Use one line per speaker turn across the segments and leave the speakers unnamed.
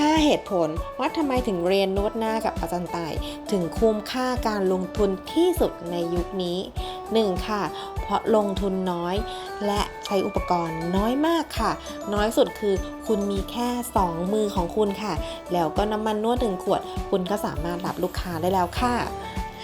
5 เหตุผลว่าทำไมถึงเรียนนวดหน้ากับอาจารย์ต่ายถึงคุ้มค่าการลงทุนที่สุดในยุคนี้ 1. ค่ะ เพราะลงทุนน้อย และใช้อุปกรณ์น้อยมากค่ะ น้อยสุดคือคุณมีแค่ 2 มือของคุณค่ะ แล้วก็น้ำมันนวดหนึ่งขวด คุณก็สามารถรับลูกค้าได้แล้วค่ะ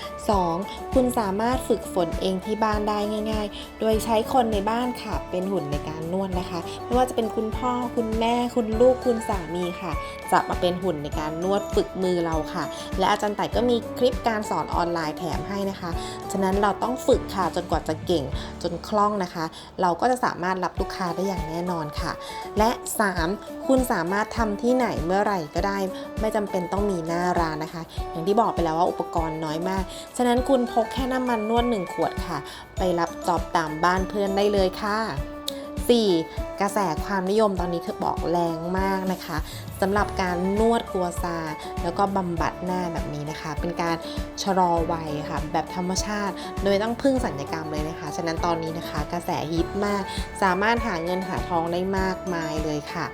2. คุณสามารถฝึกฝนเองที่บ้านได้ง่าย ๆ โดยใช้คนในบ้านค่ะ เป็นหุ่นในการนวดนะคะ ไม่ว่าจะเป็นคุณพ่อคุณแม่ คุณลูกคุณสามีค่ะ จะมาเป็นหุ่นในการนวดฝึกมือเราค่ะ และอาจารย์ไต่ก็มีคลิปการสอนออนไลน์แถมให้นะคะ ฉะนั้นเราต้องฝึกค่ะจนกว่าจะเก่งจนคล่องนะคะ เราก็จะสามารถรับลูกค้าได้อย่างแน่นอนค่ะ และ 3. คุณสามารถทำที่ไหนเมื่อไหร่ก็ได้ ไม่จำเป็นต้องมีหน้าร้านนะคะ อย่างที่บอกไปแล้วว่าอุปกรณ์น้อยมากฉะนั้นคุณพกแค่น้ำมันนวด 1 ขวดค่ะ ไปรับจอบตามบ้านเพื่อนได้เลยค่ะ 4. กระแสความนิยมตอนนี้คือบอกแรงมากนะคะสำหรับการนวดกัวซา แล้วก็บำบัดหน้าแบบนี้นะคะ เป็นการชะลอวัยค่ะ แบบธรรมชาติ โดยต้องพึ่งสัญญกรรมเลยนะคะ ฉะนั้นตอนนี้นะคะ กระแสฮิตมาก สามารถหาเงินหาทองได้มากมายเลยค่ะ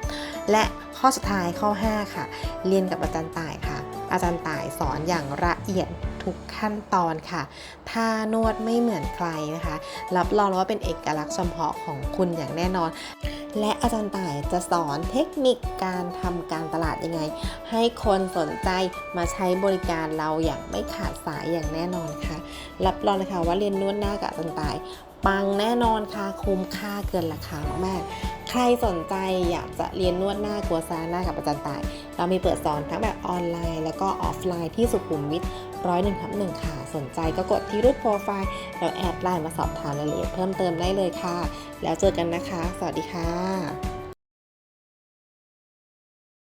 และข้อสุดท้ายข้อ 5 ค่ะ เรียนกับอาจารย์ต่ายค่ะ อาจารย์ต่ายสอนอย่างละเอียดทุกขั้นตอนค่ะท่านวดไม่เหมือนใครนะคะ รับรองว่าเป็นเอกลักษณ์เฉพาะของคุณอย่างแน่นอน และอาจารย์ต่ายจะสอนเทคนิคการทำการตลาดยังไง ให้คนสนใจมาใช้บริการเราอย่างไม่ขาดสายอย่างแน่นอนค่ะ รับรองเลยค่ะว่าเรียนนวดหน้ากับอาจารย์ต่ายปังแน่นอนค่ะคุ้มค่าเกินราคามากๆ ใครสนใจอยากจะเรียนนวดหน้ากัวซาหน้ากับอาจารย์ต่าย เรามีเปิดสอนทั้งแบบออนไลน์ แล้วก็ออฟไลน์ที่สุขุมวิทร้อยหนึ่งทับหนึ่งค่ะ สนใจก็กดที่รูปโปรไฟล์แล้วแอดไลน์มาสอบถามรายละเอียดเพิ่มเติมได้เลยค่ะ แล้วเจอกันนะคะ สวัสดีค่ะ